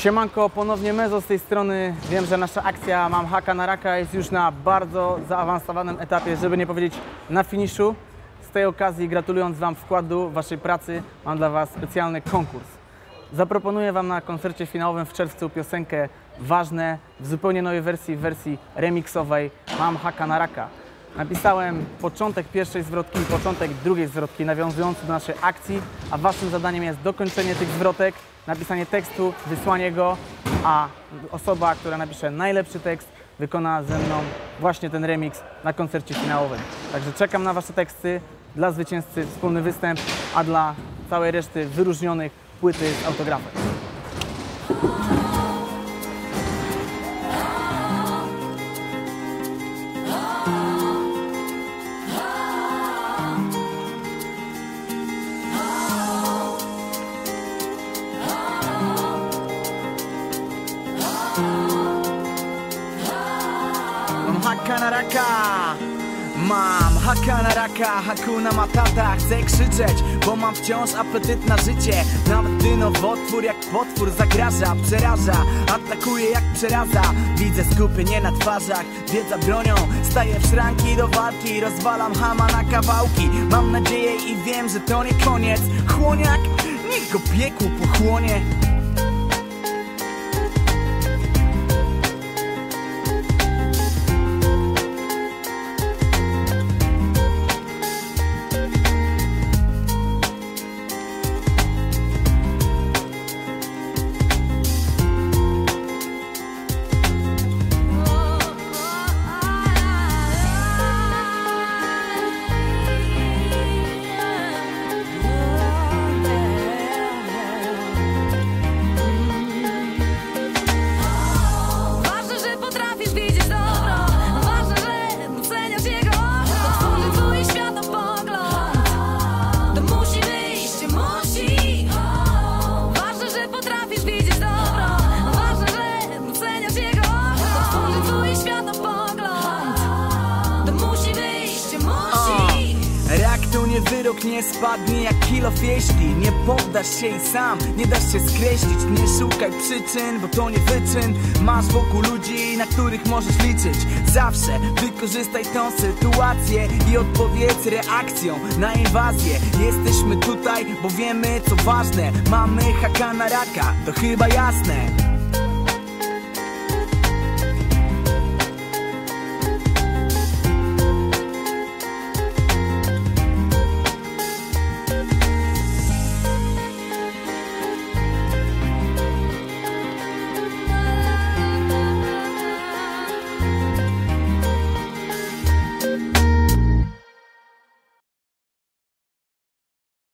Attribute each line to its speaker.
Speaker 1: Siemanko, ponownie Mezo z tej strony. Wiem, że nasza akcja Mam Haka na Raka jest już na bardzo zaawansowanym etapie, żeby nie powiedzieć na finiszu. Z tej okazji, gratulując Wam wkładu Waszej pracy, mam dla Was specjalny konkurs. Zaproponuję Wam na koncercie finałowym w czerwcu piosenkę Ważne w zupełnie nowej wersji, w wersji remiksowej Mam Haka na Raka. Napisałem początek pierwszej zwrotki i początek drugiej zwrotki nawiązujący do naszej akcji, a Waszym zadaniem jest dokończenie tych zwrotek, napisanie tekstu, wysłanie go, a osoba, która napisze najlepszy tekst, wykona ze mną właśnie ten remix na koncercie finałowym. Także czekam na Wasze teksty, dla zwycięzcy wspólny występ, a dla całej reszty wyróżnionych płyty z autografem. Mam haka na raka. Mam haka na raka, hakuna matata. Chcę krzyczeć, bo mam wciąż apetyt na życie. Nawet gdy nowotwór jak potwór zagraża Przeraża, atakuje jak przeraza Widzę skupienie na twarzach, wiedza bronią. Staję w szranki do walki, rozwalam hama na kawałki. Mam nadzieję i wiem, że to nie koniec. Chłoniak, niech go piekło pochłonie Nie wyrok, nie spadnie jak kilo jeśli Nie poddasz się i sam nie dasz się skreślić. Nie szukaj przyczyn, bo to nie wyczyn. Masz wokół ludzi, na których możesz liczyć. Zawsze wykorzystaj tą sytuację I odpowiedz reakcją na inwazję. Jesteśmy tutaj, bo wiemy co ważne. Mamy haka na raka, to chyba jasne